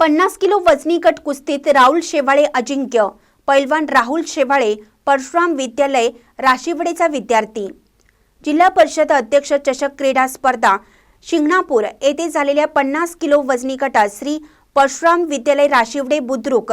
पन्नास किलो वजनी गट कुस्तीत राहुल शेवाळे अजिंक्य. पैलवान राहुल शेवाळे परशुराम विद्यालय राशिवडेचा विद्यार्थी. जिल्हा परिषद अध्यक्ष चषक क्रीडा स्पर्धा शिंगणापूर येथे झालेल्या पन्नास किलो वजनी गटात श्री परशुराम विद्यालय राशिवडे बुद्रुक.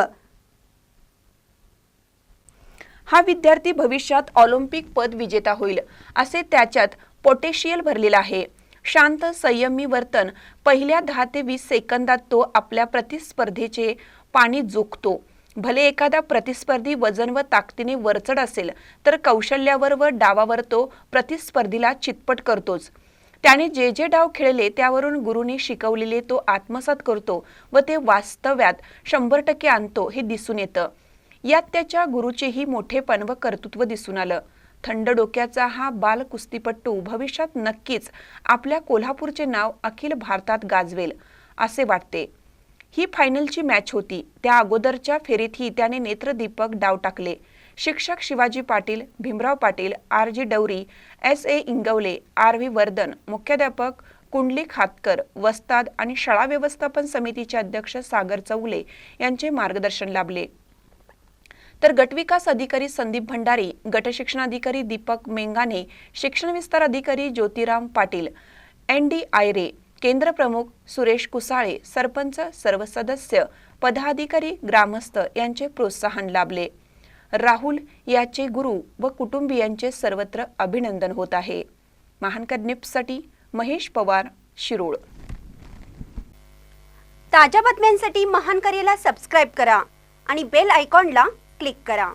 हा विद्यार्थी भविष्यात ऑलिम्पिक पद विजेता होईल असे त्याच्यात पोटेशियल भरलेलं आहे. शांत संयमी वर्तन पहिल्या दहा ते वीस सेकंदात तो आपल्या प्रतिस्पर्धेचे पाणी जोखतो. भले एखादा प्रतिस्पर्धी वजन व ताकदीने वरचढ असेल तर कौशल्यावर व डावावर तो प्रतिस्पर्धीला चितपट करतोच. त्याने जे जे डाव खेळले त्यावरून गुरुने शिकवलेले तो आत्मसात करतो व ते वास्तव्यात शंभर टक्के आणतो हे दिसून येतं. यात त्याच्या गुरुचेही मोठेपण व कर्तृत्व दिसून आलं. थंड डोक्याचा हा बाल कुस्तीपट्टू भविष्यात नक्कीच आपल्या कोल्हापूरचे नाव अखिल भारतात गाजवेल असे वाटते. ही फायनलची मॅच होती. त्या अगोदरच्या फेरीतही त्याने नेत्रदीपक डाव टाकले. शिक्षक Shivaji Patil Bhimrao Patil R G Dawari S A Ingawale R V Vardhan मुख्याध्यापक कुंडली खातकर वस्ताद आणि शाळा व्यवस्थापन समितीचे अध्यक्ष सागर चौले यांचे मार्गदर्शन लाभले. तर गटविकास अधिकारी संदीप भंडारी गटशिक्षणाधिकारी दीपक मेंगाने शिक्षण विस्तार अधिकारी ज्योतिराम पाटील एन डी आयरे केंद्र प्रमुख सुरेश कुसाळे सरपंच सर्व सदस्य पदाधिकारी ग्रामस्थ यांचे प्रोत्साहन लाभले. राहुल याचे गुरु व कुटुंबियांचे सर्वत्र अभिनंदन होत आहे. महानकर निप्ससाठी महेश पवार शिरोळ. ताज्या बातम्यांसाठी महान सबस्क्राईब करा आणि बेल आयकॉनला क्लिक करा.